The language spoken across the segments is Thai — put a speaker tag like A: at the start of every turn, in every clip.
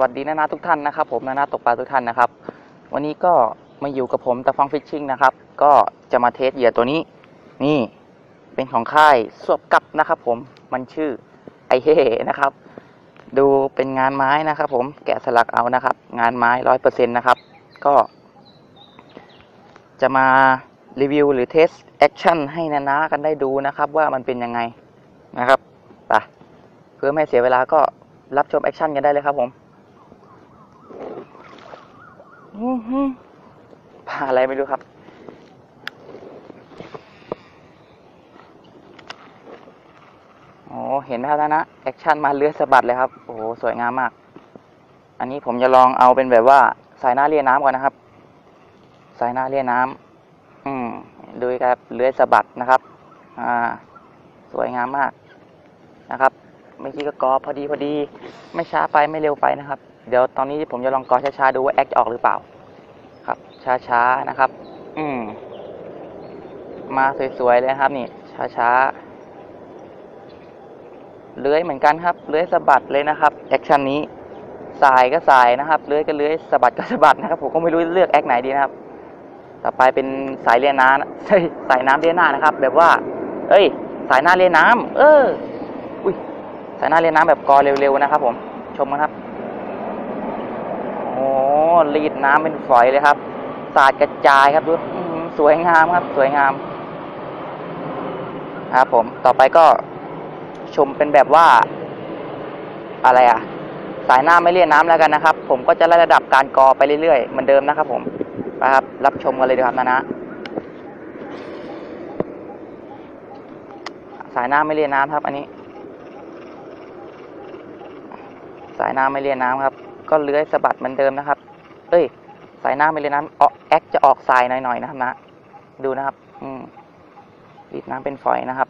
A: วัสดีนานาทุกท่านนะครับ ผมนานาตกปลาทุกท่านนะครับ วันนี้ก็มาอยู่กับผมตะฟังฟิชชิ่งนะครับ ก็จะมาเทสเหยื่อตัวนี้ นี่เป็นของค่ายสวบกับนะครับผมมันชื่อไอเฮนะครับ ดูเป็นงานไม้นะครับผมแกะสลักเอานะครับ งานไม้ร้อยเปอร์เซ็นต์นะครับ ก็ จะมารีวิวหรือเทสแอคชั่นให้นานากันได้ดูนะครับ ว่ามันเป็นยังไงนะครับไปเพื่อไม่เสียเวลาก็รับชมแอคชั่นกันได้เลยครับผมอื้อหือ ปลาอะไรไม่รู้ครับ โอ้เห็นไหมครับนะแอคชั่นมาเลือดสะบัดเลยครับ โอ้โห สวยงามมาก อันนี้ผมจะลองเอาเป็นแบบว่าสายหน้าเลียน้ำก่อนนะครับ สายหน้าเลียน้ำอืมดูครับเลื้อยสะบัดนะครับ อ่า สวยงามมากนะครับ เมื่อกี้ก็กอพอดีพอดี ไม่ช้าไปไม่เร็วไปนะครับ เดี๋ยวตอนนี้ผมจะลองกอช้าๆดูว่าแอคจะออกหรือเปล่า ครับ ช้าๆนะครับ อืม มาสวยๆเลยครับ นี่ ช้าๆเลื้อยเหมือนกันครับ เลื้อยสะบัดเลยนะครับ แอคชั่นนี้สายก็สายนะครับ เลื้อยก็เลื้อยสะบัดก็สะบัดนะครับ ผมก็ไม่รู้เลือกแอคไหนดีนะครับ ต่อไปเป็นสายเลียน้ำใช่สายน้ำเลียหน้านะครับ แบบว่า เอ้ย สายหน้าเลียน้ำเออ อุ้ยสายหน้าเลียน้ำแบบกอเร็วๆนะครับ ผม ชมกันครับ โอ้รีดน้ำเป็นฝอยเลยครับ สาดกระจายครับดูอื้อหือสวยงามครับ สวยงามครับผมต่อไปก็ชมเป็นแบบว่า อะไรอะสายหน้าไม่เลียนน้ำแล้วกันนะครับ ผมก็จะไล่ระดับการกอไปเรื่อยๆเหมือนเดิมนะครับ ผมไปครับ รับชมกันเลยดีครับนะนะสายหน้าไม่เลียนน้ำครับ อันนี้ สายหน้าไม่เลียนน้ำครับ ก็เลื้อยสะบัดเหมือนเดิมนะครับ เอ้ย สายหน้าไม่เลียนน้ำออกแอคจะออกสายหน่อยๆนะครับนะ ดูนะครับ อืมรีดน้ำเป็นฝอยนะครับ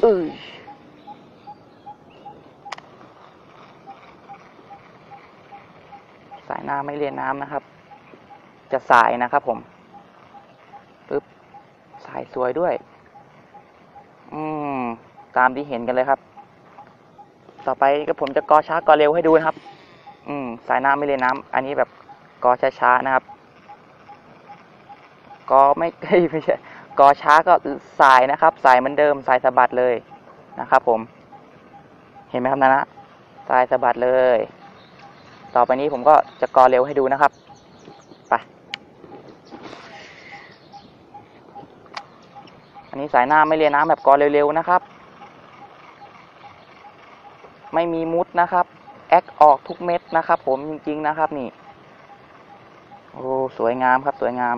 A: เอ้ยสายหน้าไม่เลียนน้ำนะครับ จะสายนะครับผมปึ๊บสายสวยด้วย อืม ตามที่เห็นกันเลยครับ ต่อไปก็ผมจะกอช้ากอเร็วให้ดูนะครับ อืม สายน้ำไม่เลียนน้ำอันนี้แบบกอช้าๆนะครับ กอไม่เอ้ไม่ใช่กอช้าก็สายนะครับ สายเหมือนเดิม สายสะบัดเลยนะครับ ผม เห็นไหมครับนะนะสายสะบัดเลย ต่อไปนี้ผมก็จะกอเร็วให้ดูนะครับไปอันนี้สายหน้าไม่เลียน้ำแบบกอเร็วๆนะครับ ไม่มีมุดนะครับแอคออกทุกเม็ดนะครับ ผมจริงๆนะครับนี่โอ้สวยงามครับ สวยงาม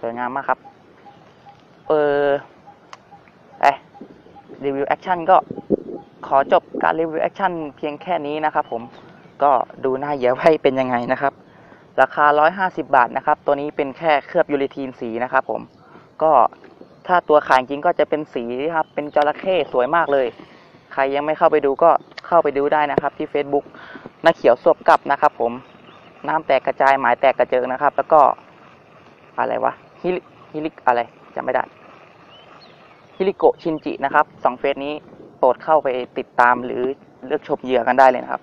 A: สวยงามมากครับ เออเอรีวิวแอคชั่นก็ขอจบการรีวิวแอคชั่นเพียงแค่นี้นะครับ ผมก็ดูหน้าเหยื่อไว้เป็นยังไงนะครับ ราคา 150 บาทนะครับ ตัวนี้เป็นแค่เคลือบยูริทีนสีนะครับ ผมก็ถ้าตัวขายจริงก็จะเป็นสีครับ เป็นจระเข้สวยมากเลย ใครยังไม่เข้าไปดูก็เข้าไปดูได้นะครับ ที่ Facebook น้าเขียวสวบกลับนะครับ ผมน้ำแตกกระจายหมายแตกกระเจิงนะครับ แล้วก็อะไรวะฮิลิฮิลิอะไรจำไม่ได้ฮิริโกชินจินะครับสองเฟซนี้โปรดเข้าไปติดตามหรือเลือกชมเหยื่อกันได้เลยนะครับ